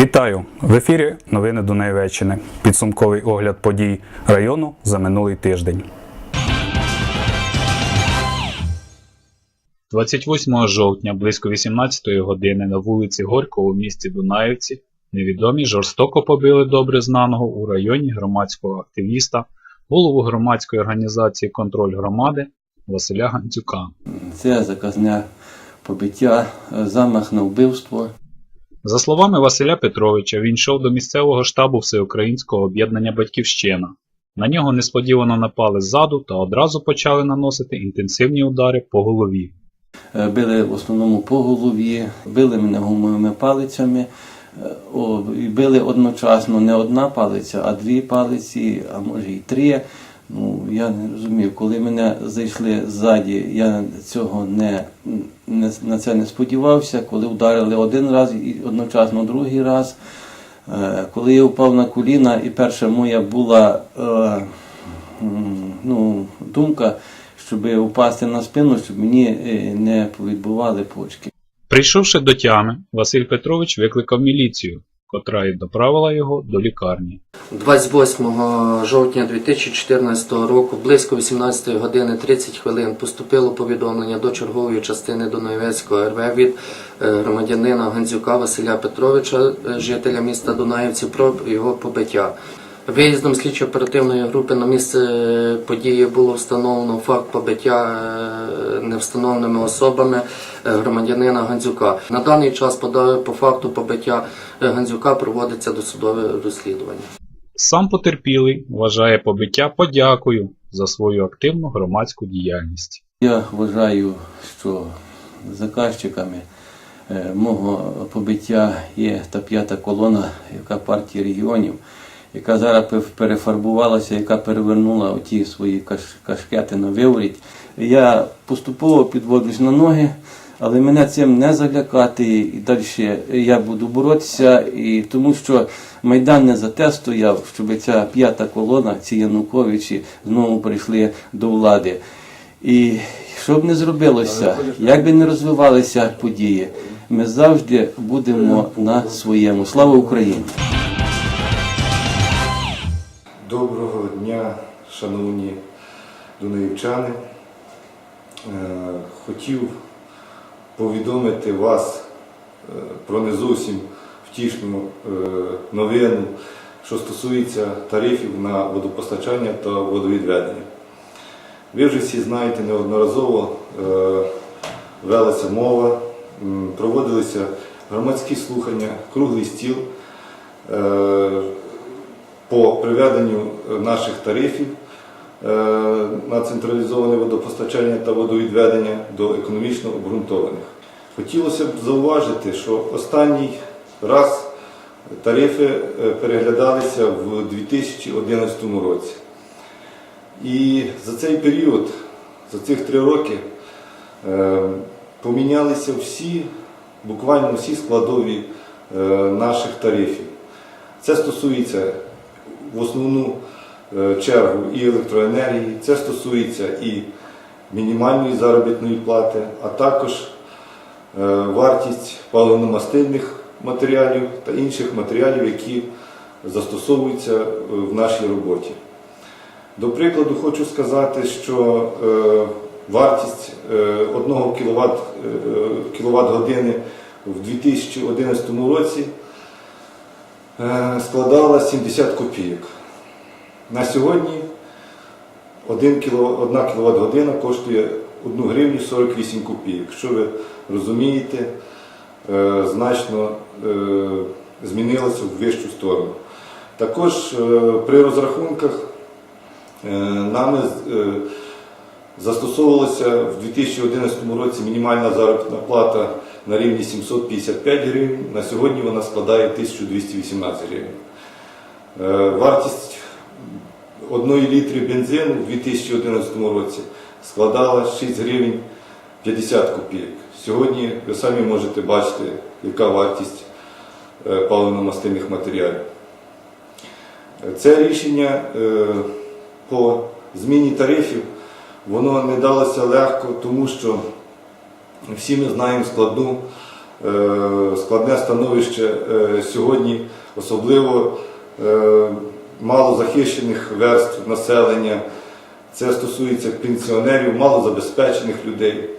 Вітаю! В ефірі новини Дунайвеччини. Підсумковий огляд подій району за минулий тиждень. 28 жовтня близько 18 години на вулиці Горького у місті Дунаївці невідомі жорстоко побили добре знаного у районі громадського активіста, голову громадської організації Контроль громади Василя Гандзюка. Це заказне побиття, е, замах на вбивство. За словами Василя Петровича, він йшов до місцевого штабу Всеукраїнського об'єднання Батьківщина. На нього несподівано напали ззаду та одразу почали наносити інтенсивні удари по голові. Е, Били в основному по голові, били мене гумовими палицями. Е, били одночасно не одна палиця, а дві палиці, а може і три. Ну, я не розумів, коли мене зайшли ззаді, я цього не, не, на це не сподівався. Коли вдарили один раз і одночасно другий раз. Е, Коли я впав на коліна, і перша моя була е, ну, думка, щоб упасти на спину, щоб мені е, не повідбували почки. Прийшовши до тями, Василь Петрович викликав міліцію, котра й доправила його до лікарні. 28 жовтня 2014 року, близько 18 години 30 хвилин, поступило повідомлення до чергової частини Дунаєвецького РВ від е, громадянина Гандзюка Василя Петровича, е, жителя міста Дунаївці, про його побиття. Виїздом слідчо-оперативної групи на місце події було встановлено факт побиття е, невстановленими особами е, громадянина Гандзюка. На даний час по по факту побиття е, Гандзюка проводиться досудове розслідування. Сам потерпілий вважає побиття подякою за свою активну громадську діяльність. Я вважаю, що заказчиками мого побиття є та п'ята колона, яка партії регіонів, яка зараз перефарбувалася, яка перевернула оті свої каш- кашкети на виворіт. Я поступово підводжусь на ноги, але мене цим не залякати і далі я буду боротися, і тому що Майдан не за те стояв, щоб ця п'ята колона, ці Януковичі знову прийшли до влади. І що б не зробилося, як би не розвивалися події, ми завжди будемо на своєму. Слава Україні! Доброго дня, шановні дунаївчани. Е, Хотів повідомити вас е, про не зовсім втішну е, новину, що стосується тарифів на водопостачання та водовідведення. Ви вже всі знаєте, неодноразово велася мова, проводилися громадські слухання, круглий стіл. По приведенню е, наших тарифів е, на централізоване водопостачання та водовідведення до економічно обґрунтованих. Хотілося б зауважити, що останній раз тарифи е, переглядалися в 2011 році. І за цей період, за цих три роки, помінялися всі, буквально всі складові наших тарифів. Це стосується в основну е, чергу і електроенергії, це стосується і мінімальної заробітної плати, а також е, вартість паливно-мастильних матеріалів та інших матеріалів, які застосовуються е, в нашій роботі. До прикладу, хочу сказати, що вартість е, 1 кВт, години в 2011 році складала 70 копійок. На сьогодні 1 кВт година коштує 1 гривню 48 копійок. Що ви розумієте, е, значно е, змінилося в вищу сторону. Також е, при розрахунках е, нами е, застосовувалася в 2011 році мінімальна заробітна плата на рівні 755 гривень, на сьогодні вона складає 1218 гривень. Е, Вартість 1 літри бензину в 2011 році складала 6 гривень 50 копійок. Сьогодні ви самі можете бачити, яка вартість е, паливно-мастильних матеріалів. Це рішення е, по зміні тарифів воно не далося легко, тому що всі ми знаємо складну е, складне становище е, сьогодні, особливо е, малозахищених верств населення. Це стосується пенсіонерів, малозабезпечених людей.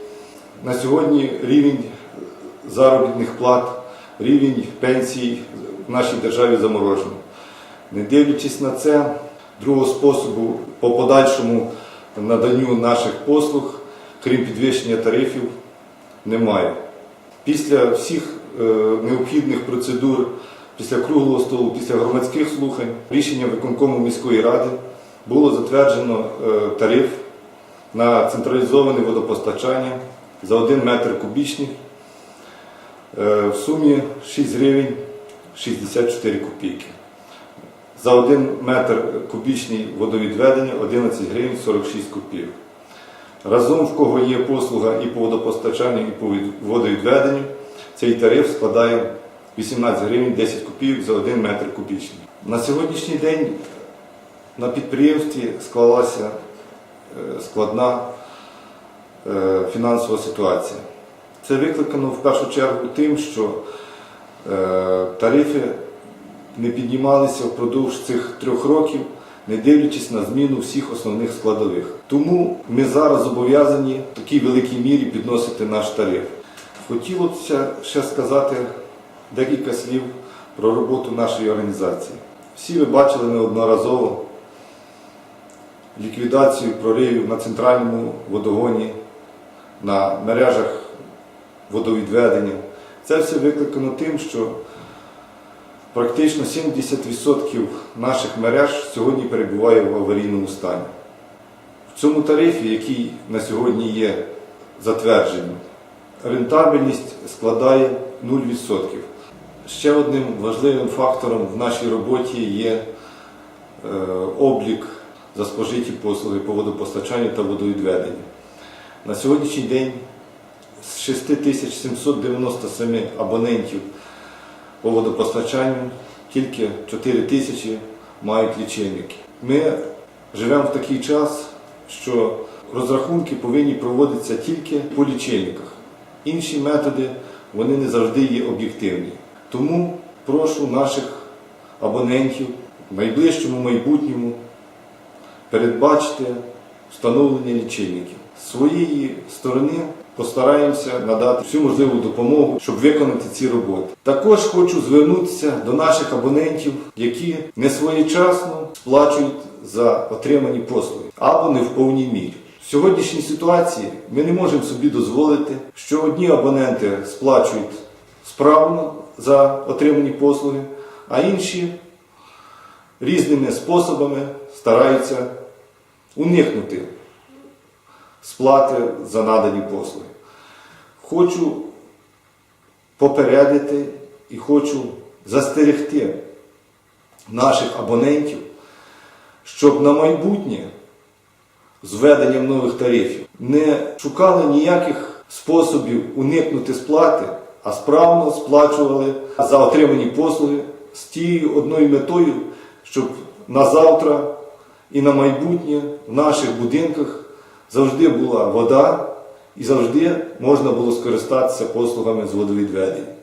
На сьогодні рівень заробітних плат, рівень пенсій в нашій державі заморожений. Не дивлячись на це, другого способу по подальшому наданню наших послуг, крім підвищення тарифів, немає. Після всіх е, необхідних процедур, після круглого столу, після громадських слухань, рішенням виконкому міської ради було затверджено е, тариф на централізоване водопостачання за 1 метр кубічний е, в сумі 6 гривень 64 копійки. За 1 метр кубічний водовідведення 11 гривень 46 копійок. Разом, в кого є послуга і по водопостачанню, і по від- водовідведенню, цей тариф складає 18 гривень 10 копійок за 1 метр кубічний. На сьогоднішній день на підприємстві склалася е, складна е, фінансова ситуація. Це викликано в першу чергу тим, що е, тарифи не піднімалися впродовж цих трьох років, не дивлячись на зміну всіх основних складових. Тому ми зараз зобов'язані в такій великій мірі підносити наш тариф. Хотілося ще сказати декілька слів про роботу нашої організації. Всі ви бачили неодноразово ліквідацію проривів на центральному водогоні, на мережах водовідведення. Це все викликано тим, що практично 70% наших мереж сьогодні перебуває в аварійному стані. В цьому тарифі, який на сьогодні є затвердженим, рентабельність складає 0%. Ще одним важливим фактором в нашій роботі є е, облік за спожиті послуги по водопостачанню та водовідведенню. На сьогоднішній день з 6797 абонентів по водопостачанню тільки 4 тисячі мають лічильники. Ми живемо в такий час, що розрахунки повинні проводитися тільки по лічильниках. Інші методи вони не завжди є об'єктивні. Тому прошу наших абонентів в найближчому майбутньому передбачити встановлення лічильників. З своєї сторони постараємося надати всю можливу допомогу, щоб виконати ці роботи. Також хочу звернутися до наших абонентів, які не своєчасно сплачують за отримані послуги або не в повній мірі. В сьогоднішній ситуації ми не можемо собі дозволити, що одні абоненти сплачують справно за отримані послуги, а інші різними способами стараються уникнути сплати за надані послуги. Хочу попередити і хочу застерегти наших абонентів, щоб на майбутнє з введенням нових тарифів не шукали ніяких способів уникнути сплати, а справно сплачували за отримані послуги з тією одною метою, щоб на завтра і на майбутнє в наших будинках завжди була вода і завжди можна було скористатися послугами з водовідведення.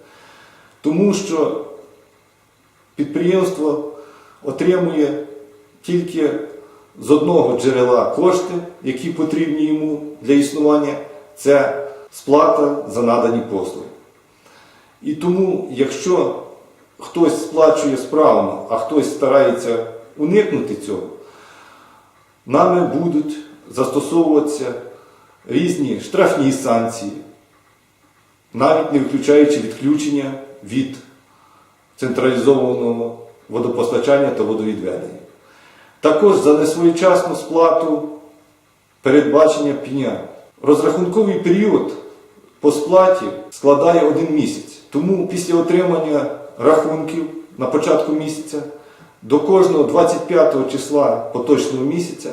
Тому що підприємство отримує тільки з одного джерела кошти, які потрібні йому для існування, це сплата за надані послуги. І тому, якщо хтось сплачує справно, а хтось старається уникнути цього, нами будуть застосовуватися різні штрафні санкції, навіть не виключаючи відключення від централізованого водопостачання та водовідведення. Також за несвоєчасну сплату передбачення пеня. Розрахунковий період по сплаті складає один місяць. Тому після отримання рахунків на початку місяця до кожного 25 числа поточного місяця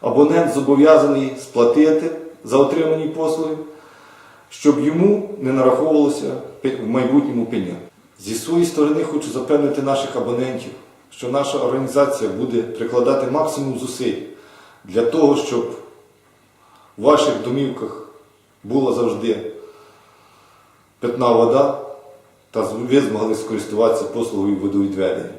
абонент зобов'язаний сплатити за отримані послуги, щоб йому не нараховувалося в майбутньому пеня. Зі своєї сторони хочу запевнити наших абонентів, що наша організація буде прикладати максимум зусиль для того, щоб в ваших домівках було завжди питна вода, та ви змогли скористуватися послугою водовідведення.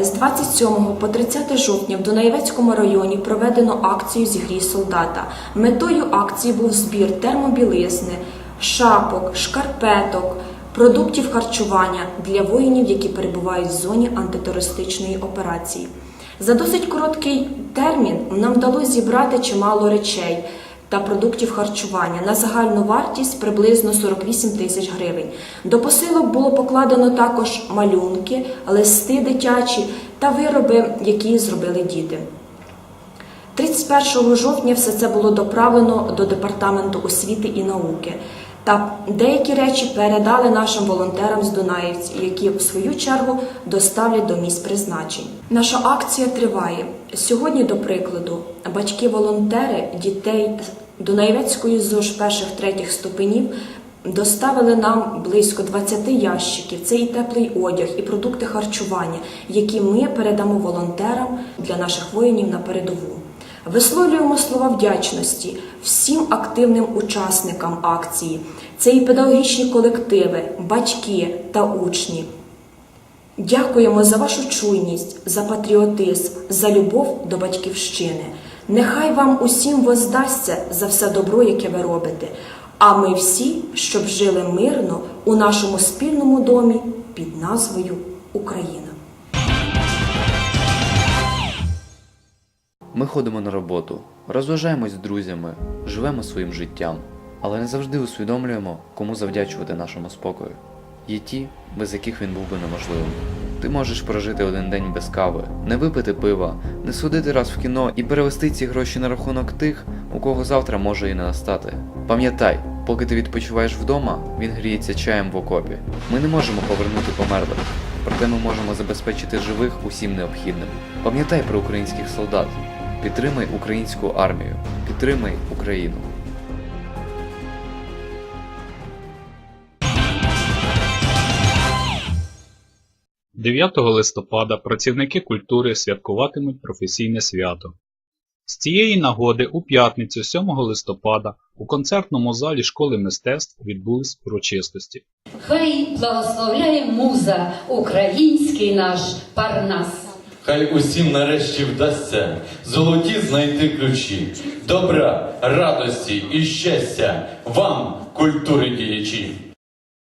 З 27 по 30 жовтня в Дунаєвецькому районі проведено акцію «Зігрій солдата. Метою акції був збір термобілизни, шапок, шкарпеток, продуктів харчування для воїнів, які перебувають в зоні антитерористичної операції. За досить короткий термін нам вдалося зібрати чимало речей та продуктів харчування на загальну вартість приблизно 48 тисяч гривень. До посилок було покладено також малюнки, листи дитячі та вироби, які зробили діти. 31 жовтня все це було доправлено до департаменту освіти і науки. Та деякі речі передали нашим волонтерам з Дунаївці, які в свою чергу доставлять до місць призначень. Наша акція триває. Сьогодні, до прикладу, батьки-волонтери дітей Дунаєвецької ЗОЖ перших третіх ступенів доставили нам близько 20 ящиків. Це і теплий одяг, і продукти харчування, які ми передамо волонтерам для наших воїнів на передову. Висловлюємо слова вдячності всім активним учасникам акції. Це і педагогічні колективи, батьки та учні. Дякуємо за вашу чуйність, за патріотизм, за любов до батьківщини. Нехай вам усім воздасться за все добро, яке ви робите. А ми всі, щоб жили мирно у нашому спільному домі під назвою Україна. Ми ходимо на роботу, розважаємось з друзями, живемо своїм життям, але не завжди усвідомлюємо, кому завдячувати нашому спокою. Є ті, без яких він був би неможливим. Ти можеш прожити один день без кави, не випити пива, не сходити раз в кіно і перевести ці гроші на рахунок тих, у кого завтра може і не настати. Пам'ятай, поки ти відпочиваєш вдома, він гріється чаєм в окопі. Ми не можемо повернути померлих, проте ми можемо забезпечити живих усім необхідним. Пам'ятай про українських солдат. Підтримай українську армію, підтримай Україну. 9 листопада працівники культури святкуватимуть професійне свято. З цієї нагоди у п'ятницю 7 листопада у концертному залі школи мистецтв відбулись урочистості. Хай благословляє муза, український наш парнас. Хай усім нарешті вдасться золоті знайти ключі, добра, радості і щастя вам, культури діячі.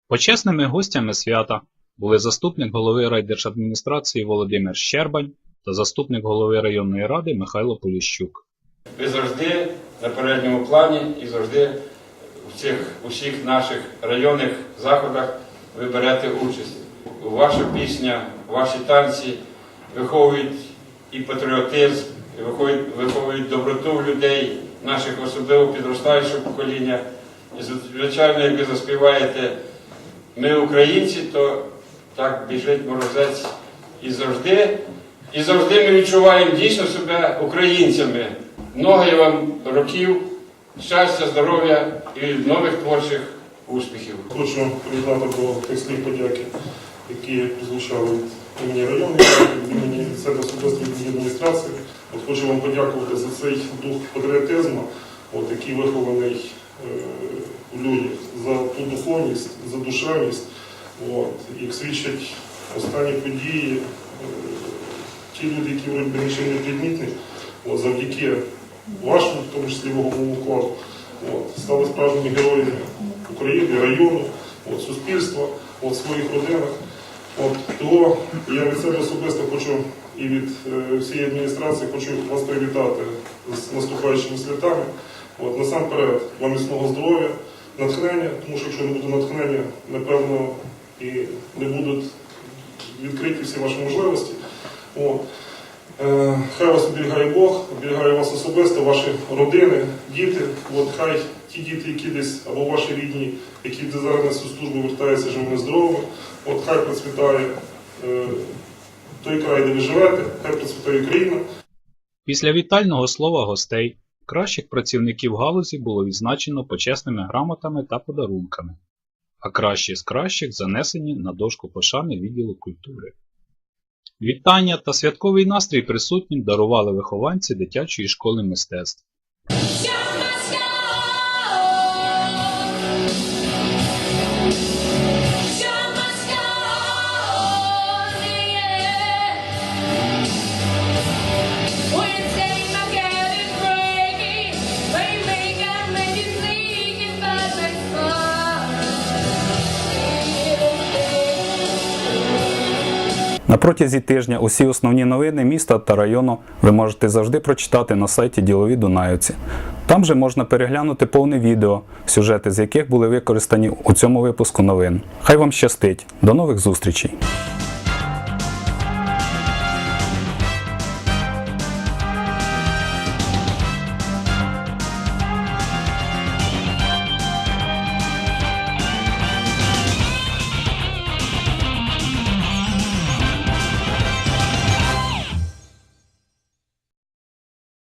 Почесними гостями свята були заступник голови райдержадміністрації Володимир Щербань та заступник голови районної ради Михайло Поліщук. Ви завжди на передньому плані і завжди в цих усіх наших районних заходах ви берете участь. Ваша пісня, ваші танці виховують і патріотизм, і виховують, виховують доброту в людей, наших особливо підростаючого покоління. І звичайно, як ви заспіваєте ми українці, то так біжить морозець і завжди. І завжди ми відчуваємо дійсно себе українцями. Много я вам років, щастя, здоров'я і нових творчих успіхів. Хочу приєднати до тих слів подяки, які прозвучали від імені від імені себе від адміністрації. От хочу вам подякувати за цей дух патріотизму, от, який вихований е, у людях, за ту духовність, за душевність. От, як свідчать останні події, е, ті люди, які би нічим не підмітні, от, завдяки вашому, в тому числі ваговому вкладу, стали справжніми героями України, району, от, суспільства, от, своїх родинах. От, того я від себе особисто хочу і від е, всієї адміністрації хочу вас привітати з наступаючими святами. От, насамперед, вам міцного здоров'я, натхнення, тому що якщо не буде натхнення, напевно, і не будуть відкриті всі ваші можливості. От. Е, Хай вас оберігає Бог, оберігає вас особисто, ваші родини, діти. От хай ті діти, які десь або ваші рідні, які зараз на цю службу вертаються живими здоровими, от хай процвітає е, той край, де ви живете, хай процвітає Україна. Після вітального слова гостей кращих працівників галузі було відзначено почесними грамотами та подарунками, а кращі з кращих занесені на дошку пошани відділу культури. Вітання та святковий настрій присутнім дарували вихованці дитячої школи мистецтв. На протязі тижня усі основні новини міста та району ви можете завжди прочитати на сайті Ділові Дунаївці. Там же можна переглянути повне відео, сюжети з яких були використані у цьому випуску новин. Хай вам щастить! До нових зустрічей!